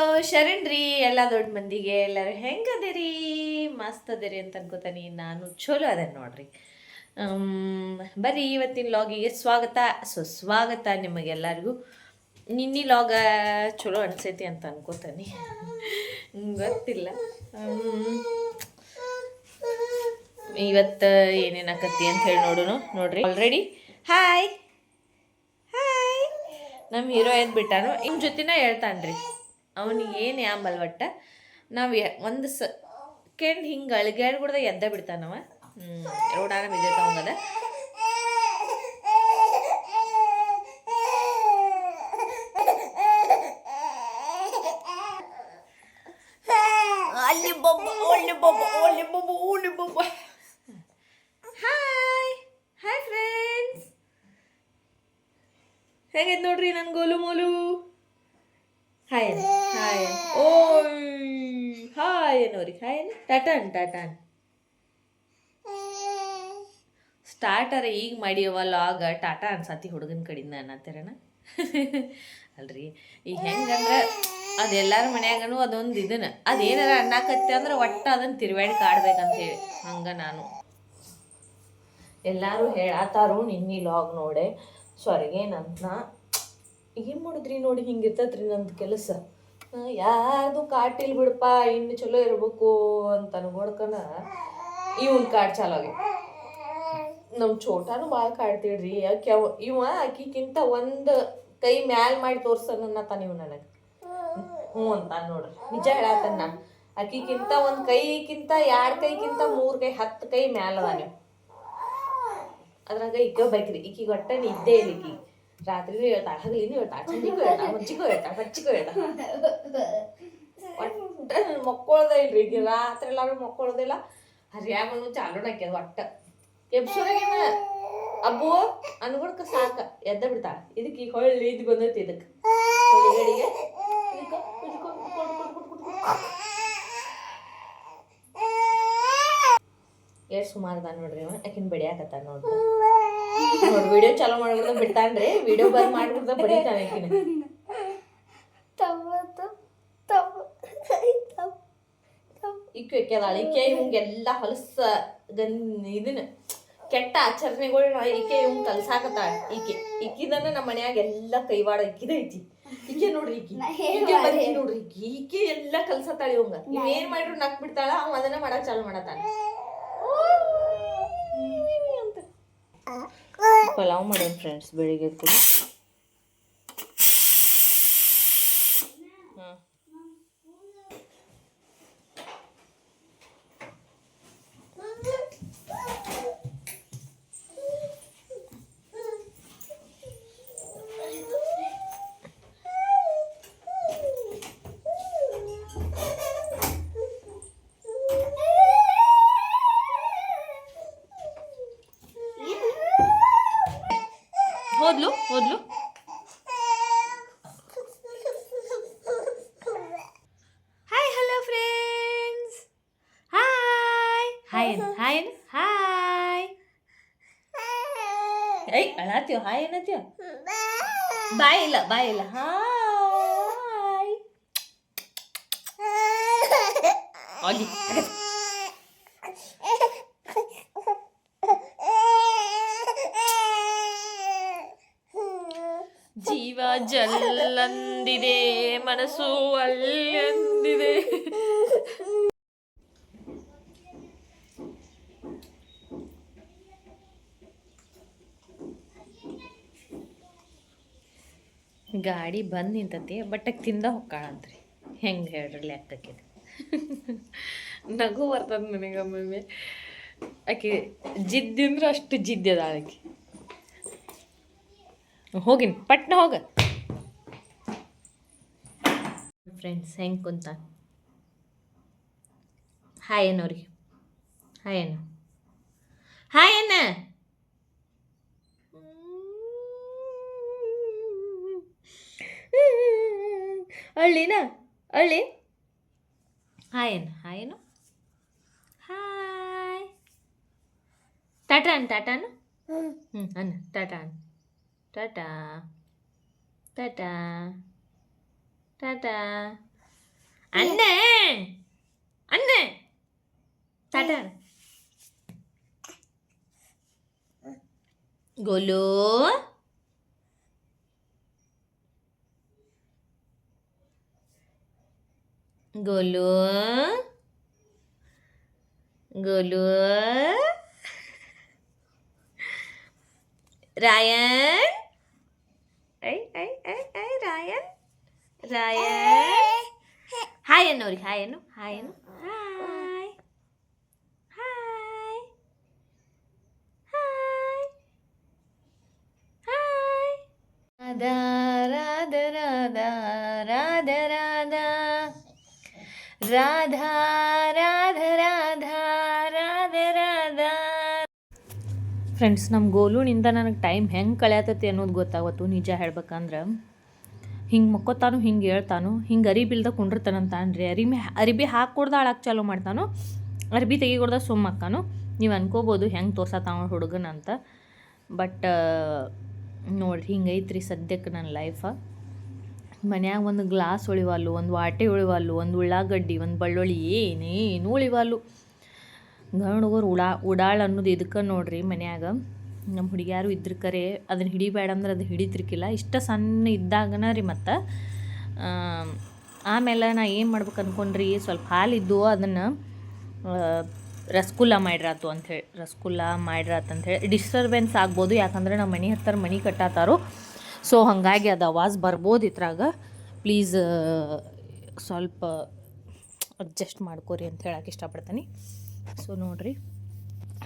Hello ಶರಣ್ರಿ ಎಲ್ಲ ದೊಡ್ಡ ಮಂದಿಗೆ ಎಲ್ಲರೂ ಹೆಂಗದಿರಿ? ಮಸ್ತ್ ಅದಿರಿ ಅಂತ ಅನ್ಕೋತಾನೆ, ನಾನು ಚಲೋ ಅದೇ ನೋಡ್ರಿ. ಬರೀ ಬರ್ರಿ, ಇವತ್ತಿನ ಲಾಗಿಗೆ ಸ್ವಾಗತ. ಸುಸ್ವಾಗತ ನಿಮಗೆಲ್ಲರಿಗೂ. ನಿನ್ನೆ ಲಾಗ ಚಲೋ ಅನ್ಸೈತಿ ಅಂತ ಅನ್ಕೋತಾನೆ. ಗೊತ್ತಿಲ್ಲ. ಇವತ್ತು ಏನೇನು ಆಕತಿ ಅಂತ ಹೇಳಿ ನೋಡೋಣ ನೋಡ್ರಿ. ಆಲ್ರೆಡಿ ಹಾಯ್ ಹಾಯ್ ನಮ್ಮ ಹೀರೋ ಎದ್ದು ಬಿಟ್ಟಾನು, ಇನ್ ಜೊತೆನ ಹೇಳ್ತಾನ್ರಿ. ಅವನಿಗೆ ಏನು ಯಾಂಬಲ್ ಒಟ್ಟ ನಾವು ಒಂದು ಸ ಸೆಕೆಂಡ್ ಹಿಂಗೆ ಅಳಿಗಾಡ್ಬಿಡ್ದ ಎದ್ದ ಬಿಡ್ತಾನವ ಹ್ಞೂ ರೋಡಾನ ಬಿದ್ದೈತವಂಗದ ಅಲ್ಲಿ ಬೊಬ್ಬ ಒಳ್ಳೆ ಬೊಬ್ಬ ಒಳ್ಳೆ ಬೊಬ್ಬ ಒಳ್ಳೆ ಬೊಬ್ಬ. ಹಾಯ್ ಹಾಯ್ ಫ್ರೆಂಡ್ಸ್ ಹೇಗೈತೆ ನೋಡ್ರಿ ನನ್ನ ಗೋಲು ಮೋಲು? ಹಾಯ್ ಹಾಯ್ ಓಯ್ ಹಾಯ್ ಅನ್ನೋರಿ ಹಾಯ್ ಟಾಟಾನ್ ಟಾಟಾನ್. ಸ್ಟಾರ್ಟರ ಈಗ ಮಾಡಿಯವ ಲಾಗ ಟಾಟಾ ಅನ್ಸತಿ ಹುಡುಗನ ಕಡಿಂದ ಅನ್ನತ್ತೀರನ? ಅಲ್ರಿ ಈಗ ಹೆಂಗಂದ್ರೆ ಅದು ಎಲ್ಲರ ಮನ್ಯಾಗನು ಅದೊಂದು ಇದನ್ನ. ಅದೇನಾರ ಅನ್ನಾಕತ್ತೆ ಅಂದ್ರೆ ಒಟ್ಟ ಅದನ್ನ ತಿರುವಾಡಿ ಕಾಡ್ಬೇಕಂತೇಳಿ ಹಂಗ ನಾನು. ಎಲ್ಲರೂ ಹೇಳತ್ತಾರು ನಿನ್ನಿ ಲಾಗ್ ನೋಡೆ. ಸ್ವರ್ಗೇನಂತ ಏನು ಮಾಡಿದ್ರಿ ನೋಡಿ ಹಿಂಗಿರ್ತೈತ್ರಿ ನಂದು ಕೆಲಸ? ಯಾರ್ದು ಕಾಟಿಲ್ ಬಿಡಪ್ಪ, ಇನ್ನು ಚಲೋ ಇರ್ಬೇಕು ಅಂತ ಅನ್ಕೊಡ್ಕನ ಇವನ್ ಕಾಡ್ ಚಾಲು ನಮ್ ನಮ್ಮ ಚೋಟಾನು ಭಾಳ ಕಾಡ್ತೀಡ್ರಿ, ಯಾಕೆ ಇವ ಆಕಿಕ್ಕಿಂತ ಒಂದು ಕೈ ಮ್ಯಾಲ್ ಮಾಡಿ ತೋರ್ಸನತ್ತಾನ ಇವ್ ನನಗೆ. ಹ್ಞೂ ಅಂತ ನೋಡ್ರಿ ನಿಜ ಹೇಳತ್ತನ್ನ ಆಕಿಕ್ಕಿಂತ ಒಂದು ಕೈಕ್ಕಿಂತ ಎರಡು ಕೈಗಿಂತ ಮೂರು ಕೈ, ಹತ್ತು ಕೈ ಮ್ಯಾಲ ಅದ ನೀವು ಅದ್ರಾಗ ಈಗ ಬೈಕ್ರಿ ಈಕಿಗೆ ನಿದ್ದೆ ಇಲ್ಲ ಈಕಿ ರಾತ್ರಿನೂ ಹೇಳ್ತಾಳ ಹಗಲಿನೂ ಹೇಳ್ತಾಳ ಸಂಜಿಗೂ ಹೇಳ್ತಾಳ ಮುಂಚಿಗೂ ಹೇಳ್ತಾಳ ಹಚ್ಚಿಗೂ ಹೇಳ್ತಾಳ ಒಟ್ಟ ಮಕ್ಕೊಳ್ದ ಇಲ್ರಿ ಈಗ ರಾತ್ರಿ ಎಲ್ಲಾರು ಮಕ್ಕೊಳ್ದಿಲ್ಲ ಹರಿಯಾಗನು ಚಾಲು ಹಾಕ್ಯದ ಒಟ್ಟ ಎಬ್ಸೋರಾಗೇನ ಅಬ್ಬು ಅನ್ಗುಡ್ಕ ಸಾಕ ಎದ್ದ ಬಿಡ್ತಾಳ ಇದಕ್ಕೆ ಈಗ ಹೊಳ್ಳಿ ಇದು ಬಂದೈತಿ ಇದಕ್ಕೆ ಹೊಲಿಗಡಿಗೆ ಎಷ್ಟು ಕುದ್ಕೊ, ಕುದ್ಕೊ, ಕುದ್ಕೊ, ಕುದ್ಕೊ, ಕುದ್ಕೊ. ಎಷ್ಟ್ ಸುಮಾರು ಅದ ನೋಡ್ರಿ ಅವ ಆಕಿನ ಬಡಿಯಾಕತ್ತ ನೋಡ್ರಿ ನೋಡ್ ವಿಡಿಯೋ ಚಾಲೂ ಮಾಡ್ಬಿಡ್ದ ಬಿಡ್ತಾನ್ರಿ. ವಿಡಿಯೋ ಬಂದ್ ಮಾಡ್ಬಿಡ್ದ ತವ ತವ ಇಕ್ಕೆ ಇಕ್ಕೆದಾಳ ಈಕೆ ಇವಂಗೆಲ್ಲ ಹೊಲಸ ಗನ್ ಇದನ್ನ ಕೆಟ್ಟ ಆಚರಣೆಗಳನ್ನ ಈಕೆ ಇವ್ ಕಲ್ಸಾಕತ್ತಾಳ. ಈಕೆ ಇಕ್ಕಿದನ್ನ ನಮ್ಮ ಮನ್ಯಾಗ ಎಲ್ಲ ಕೈವಾಡ ಇಕ್ಕಿದೈತಿ ಈಕೆ ನೋಡ್ರಿ ಈಕಿ ಈಕೆ ಬಂದಿ ನೋಡ್ರಿ ಈಕಿ ಈಕೆ ಎಲ್ಲ ಕಲ್ಸತ್ತಾಳ ಇವಂಗ. ಇವ್ ಏನ್ ಮಾಡಿದ್ರು ನಕ್ ಬಿಡ್ತಾಳ ಅವ್ ಅದನ್ನ ಮಾಡಕ್ ಚಾಲು ಮಾಡತಾನ ಅಂತ ಪಲಾವ್ ಮಾಡೋಣ ಫ್ರೆಂಡ್ಸ್ ಬೆಳಿಗ್ಗೆ ಕೂಡ ಹೋದ್ಲು ಹೋದ್ಲು hi hello friends hi hi hi hi I ಅಳಾತೀವ ಹಾಯ್ ಏನತ್ತೀವ ಬಾಯ್ ಇಲ್ಲ ಬಾಯ್ ಇಲ್ಲ ಹಾಯ್ ಅಲ್ಲಿ ಜಲ್ಲಂದಿದೆ ಮನಸ್ಸು ಅಲ್ಲಂದಿದೆ. ಗಾಡಿ ಬಂದು ನಿಂತತಿ ಬಟ್ ಆಕೆ ತಿಂದ ಹೊಕ್ಕಾಳಂತ್ರಿ. ಹೆಂಗೆ ಹೇಳ್ರಿ ಲೆಕ್ಕಕ್ಕೆ ನಗು ಬರ್ತದ ನನಗೊಮ್ಮೊಮ್ಮೆ ಆಕೆ ಜಿದ್ದಿಂದ್ರೆ ಅಷ್ಟು ಜಿದ್ದದ ಆಕೆ. ಹೋಗಿನ್ ಪಟ್ನ ಹೋಗ. ಫ್ರೆಂಡ್ಸ್ ಹೆಂಗೆ ಕುಂತ ಹಾಯ್ ಏನೋರಿ ಹಾಯ್ ಏನು ಹಾಯ್ ಏನ ಅಳ್ಳಿನ ಅಳ್ಳಿ ಹಾಯ್ ಏನು ಹಾಯ್ ಏನು ಹಾಯ್ ಟಾಟಾ ಅನ್ ಟಾಟಾನು ಹ್ಞೂ ಅನ್ನ ಟಾಟಾ ಅನ್ ಟಾಟಾ ಟಾಟಾ ടാറ്റാ അന്നേ അന്നേ ടാറ്റാ ഗോലു ഗോലു ഗോലു രായൻ ഐ ഐ ഐ ഐ രായൻ ರಾಯ ಹಾಯ್ ಅನ್ನು ಅವ್ರಿಗೆ ಹಾಯ್ ಅನ್ನು ಹಾಯ್ ಅನ್ನು. Hi hi hi hi Radha Radha Radha Radha Radha. Radha Radha Radha Radha Radha. Friends ನಮ್ಮ ಗೋಲುನಿಂದ ನನಗೆ ಟೈಮ್ ಹೆಂಗೆ ಕಳೆಯತ್ತತಿ ಅನ್ನೋದು ಗೊತ್ತಾಗತ್ತು ನಿಜ ಹೇಳ್ಬೇಕಂದ್ರೆ ಹಿಂಗೆ ಮಕ್ಕೋತಾನು, ಹಿಂಗೆ ಹೇಳ್ತಾನು, ಹಿಂಗೆ ಅರಿಬಿಲ್ದ ಕುಂಡಿರ್ತಾನಂತ ಅನ್ರಿ ಅರಿಮೆ ಅರಿಬಿ ಹಾಕ್ಕೊಡ್ದ ಅಳಕ್ಕೆ ಚಾಲೂ ಮಾಡ್ತಾನು ಅರಿಬಿ ತೆಗಿಕೊಡ್ದ ಸುಮ್ಮಕ್ಕನು, ನೀವು ಅನ್ಕೋಬೋದು ಹೆಂಗೆ ತೋರ್ಸತ್ತಾವ ಹುಡುಗನ ಅಂತ ಬಟ್ ನೋಡ್ರಿ ಹಿಂಗೈತ್ರಿ ಸದ್ಯಕ್ಕೆ ನನ್ನ ಲೈಫ. ಮನ್ಯಾಗ ಒಂದು ಗ್ಲಾಸ್ ಉಳಿವಲ್ಲು, ಒಂದು ವಾಟೆ ಉಳಿವಲ್ಲು, ಒಂದು ಉಳ್ಳಾಗಡ್ಡಿ, ಒಂದು ಬೆಳ್ಳುಳ್ಳಿ, ಏನೇನು ಉಳಿವಲ್ಲು. ಗಂಡುಗರು ಉಡಾ ಉಡಾಳ್ ಅನ್ನೋದು ಇದಕ್ಕೆ ನೋಡ್ರಿ ಮನ್ಯಾಗ. ನಮ್ಮ ಹುಡುಗ್ಯಾರು ಇದ್ರ ಕರೆ ಅದನ್ನು ಹಿಡಿಬೇಡ ಅಂದ್ರೆ ಅದು ಹಿಡಿತಿರ್ಕಿಲ್ಲ. ಇಷ್ಟ ಸಣ್ಣ ಇದ್ದಾಗನ ರೀ ಮತ್ತು. ಆಮೇಲೆ ನಾ ಏನು ಮಾಡ್ಬೇಕು ಅಂದ್ಕೊಂಡ್ರಿ ಸ್ವಲ್ಪ ಹಾಲಿದ್ದು ಅದನ್ನು ರಸಗುಲ್ಲ ಮಾಡಿರಾತು ಅಂಥೇಳಿ ರಸಗುಲ್ಲ ಮಾಡಿರಾತು ಅಂಥೇಳಿ ಡಿಸ್ಟರ್ಬೆನ್ಸ್ ಆಗ್ಬೋದು. ಯಾಕಂದ್ರೆ ನಮ್ಮ ಮನೆ ಹತ್ತಿರ ಮನೆ ಕಟ್ಟಾತಾರೋ. ಸೊ ಹಾಗಾಗಿ ಅದು ಆವಾಜ್ ಬರ್ಬೋದು ಇದ್ರಾಗ. ಪ್ಲೀಸ್ ಸ್ವಲ್ಪ ಅಡ್ಜಸ್ಟ್ ಮಾಡ್ಕೋರಿ ಅಂತ ಹೇಳಕ್ಕೆ ಇಷ್ಟಪಡ್ತೀನಿ. ಸೊ ನೋಡಿರಿ.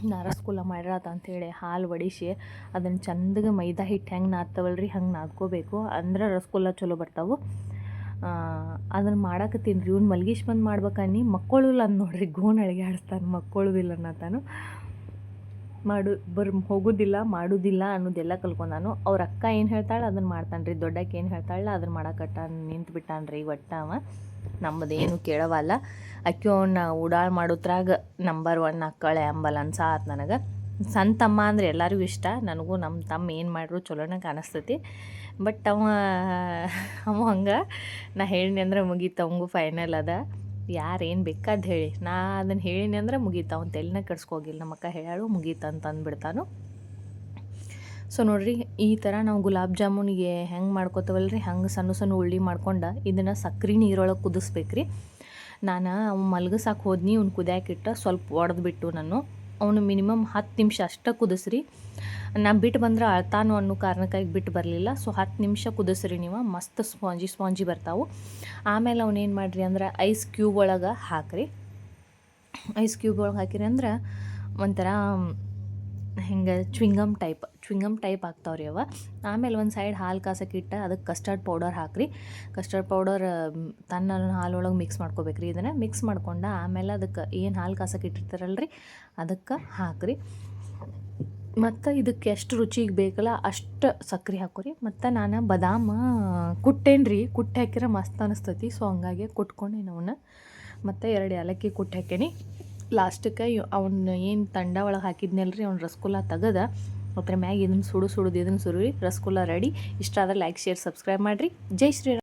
ನಾ ರಸಗುಲ್ಲ ಮಾಡಿರತ್ತ ಅಂಥೇಳಿ ಹಾಲು ಒಡಿಸಿ ಅದನ್ನು ಚಂದಗೆ ಮೈದಾ ಹಿಟ್ಟು ಹೆಂಗೆ ನಾದ್ತವಲ್ಲ ರೀ ಹಂಗೆ ನಾದ್ಕೋಬೇಕು. ಅಂದ್ರೆ ರಸಗುಲ್ಲ ಚಲೋ ಬರ್ತಾವೆ. ಅದನ್ನು ಮಾಡಾಕತ್ತೀನಿ ರೀ. ಇವ್ನು ಮಲ್ಗೀಶ್ ಬಂದು ಮಾಡ್ಬೇಕನ್ನಿ ಮಕ್ಕಳು ಇಲ್ಲ ನೋಡ್ರಿ. ಗೋಣ್ ಅಳಿಗೆ ಆಡಿಸ್ತಾನೆ ಮಕ್ಕಳು ಇಲ್ಲ ಅನ್ನತಾನು. ಮಾಡು, ಬರ್, ಹೋಗೋದಿಲ್ಲ, ಮಾಡೋದಿಲ್ಲ ಅನ್ನೋದೆಲ್ಲ ನಾನು. ಅವ್ರ ಅಕ್ಕ ಏನು ಹೇಳ್ತಾಳೆ ಅದನ್ನು ಮಾಡ್ತಾನೆ ರೀ ದೊಡ್ಡಕ್ಕೆ ಏನು ಹೇಳ್ತಾಳೆ ಅದನ್ನು ಮಾಡಕಟ್ಟ ನಿಂತು ಬಿಟ್ಟಾನ ರೀ ಒಟ್ಟ ಅವ. ನಮ್ಮದೇನು ಕೇಳವಲ್ಲ. ಅಕ್ಕಿ ಅವನ್ನ ಉಡಾಳ್ ಮಾಡೋದ್ರಾಗ ನಂಬರ್ ಒನ್ ಅಕ್ಕಳೆ ಅಂಬಲ್ ಅನ್ಸಾತ್ ನನಗೆ. ಸಣ್ಣ ತಮ್ಮ ಅಂದ್ರೆ ಎಲ್ಲರಿಗೂ ಇಷ್ಟ. ನನಗೂ ನಮ್ಮ ತಮ್ಮ ಏನು ಮಾಡ್ರು ಚಲೋನ ಕಾಣಿಸ್ತೈತಿ ಬಟ್ ಅವ ಅವ ಹಂಗೆ ನಾ ಹೇಳಿನಿ ಅಂದ್ರೆ ಮುಗೀತು, ಅವಂಗೂ ಫೈನಲ್ ಅದ. ಯಾರು ಏನು ಬೇಕಾದ್ ಹೇಳಿ. ನಾ ಅದನ್ನು ಹೇಳಿನಿ ಅಂದ್ರೆ ಮುಗೀತ. ಅವ್ನು ತೆಲಿನ ಕೆಡ್ಸ್ಕೋಗಿಲ್ಲ. ನಮ್ಮಕ್ಕ ಅಕ್ಕ ಮುಗೀತ ಮುಗೀತು ಅಂತ ಅಂದ್ಬಿಡ್ತಾನು. ಸೊ ನೋಡಿರಿ, ಈ ಥರ ನಾವು ಗುಲಾಬ್ ಜಾಮೂನಿಗೆ ಹೆಂಗೆ ಮಾಡ್ಕೋತವಲ್ಲ ರೀ ಹಂಗೆ ಸಣ್ಣ ಸಣ್ಣ ಉಳ್ಳಿ ಮಾಡ್ಕೊಂಡು ಇದನ್ನು ಸಕ್ರೆ ನೀರೊಳಗೆ ಕುದಿಸ್ಬೇಕು ರೀ ನಾನು ಮಲ್ಗಸಾಕೆ ಹೋದ್ನಿ, ಅವ್ನು ಕುದಿಯಾಕಿಟ್ಟ ಸ್ವಲ್ಪ ಒಡೆದ್ಬಿಟ್ಟು ನಾನು. ಅವನು ಮಿನಿಮಮ್ ಹತ್ತು ನಿಮಿಷ ಅಷ್ಟೇ ಕುದಿಸ್ರಿ. ನಾ ಬಿಟ್ಟು ಬಂದ್ರೆ ಅಳ್ತಾನು ಅನ್ನೋ ಕಾರಣಕ್ಕಾಗಿ ಬಿಟ್ಟು ಬರಲಿಲ್ಲ. ಸೊ ಹತ್ತು ನಿಮಿಷ ಕುದಿಸ್ರಿ ನೀವು. ಮಸ್ತ್ ಸ್ಪಾಂಜಿ ಸ್ಪಾಂಜಿ ಬರ್ತಾವೆ. ಆಮೇಲೆ ಅವನೇನು ಮಾಡಿರಿ ಅಂದ್ರೆ ಐಸ್ ಕ್ಯೂಬ್ ಒಳಗೆ ಹಾಕ್ರಿ. ಐಸ್ ಕ್ಯೂಬ್ ಒಳಗೆ ಹಾಕಿರಿ ಅಂದ್ರೆ ಒಂಥರ ಹಿಂಗೆ ಚ್ವಿಂಗಮ್ ಟೈಪ್ ಚ್ವಿಂಗಮ್ ಟೈಪ್ ಆಗ್ತಾವ್ರಿ ಅವ. ಆಮೇಲೆ ಒಂದು ಸೈಡ್ ಹಾಲು ಕಾಸಕ್ಕೆ ಇಟ್ಟು ಅದಕ್ಕೆ ಕಸ್ಟರ್ಡ್ ಪೌಡರ್ ಹಾಕ್ರಿ. ಕಸ್ಟರ್ಡ್ ಪೌಡರ್ ತನ್ನ ಹಾಲೊಳಗೆ ಮಿಕ್ಸ್ ಮಾಡ್ಕೋಬೇಕ್ರಿ. ಇದನ್ನು ಮಿಕ್ಸ್ ಮಾಡ್ಕೊಂಡು ಆಮೇಲೆ ಅದಕ್ಕೆ ಏನು ಹಾಲು ಕಾಸಕ್ಕೆ ರೀ ಅದಕ್ಕೆ ಹಾಕ್ರಿ. ಮತ್ತು ಇದಕ್ಕೆ ಎಷ್ಟು ರುಚಿಗೆ ಬೇಕಲ್ಲ ಅಷ್ಟು ಸಕ್ಕರೆ ಹಾಕೋರಿ. ಮತ್ತು ನಾನು ಬದಾಮ ಕುಟ್ಟೇನಿ ರೀ ಕುಟ್ಟಿ ಹಾಕಿರ ಮಸ್ತ್ ಅನಿಸ್ತೈತಿ. ಸೊ ಹಂಗಾಗಿ ಕುಟ್ಕೊಂಡು ಅವನ್ನ. ಮತ್ತು ಎರಡು ಏಲಕ್ಕಿ ಕುಟ್ಟಿ ಹಾಕೇನಿ ಲಾಸ್ಟಕ್ಕೆ ಅವನ್ನ ಏನು ತಂಡ ಒಳಗೆ ಹಾಕಿದ್ನಲ್ಲ ರೀ ಅವ್ನ ರಸಗುಲ್ಲ ತೆಗದ ಅದ್ರ ಮ್ಯಾಗ ಇದನ್ನು ಸುಡು ಸುಡುದು ಇದನ್ನು ಸುರುವಿ ರಸಗುಲ್ಲ ರೆಡಿ. ಇಷ್ಟ ಆದ್ರೆ ಲೈಕ್ ಶೇರ್ ಸಬ್ಸ್ಕ್ರೈಬ್ ಮಾಡಿರಿ. ಜೈ ಶ್ರೀರಾಮ್.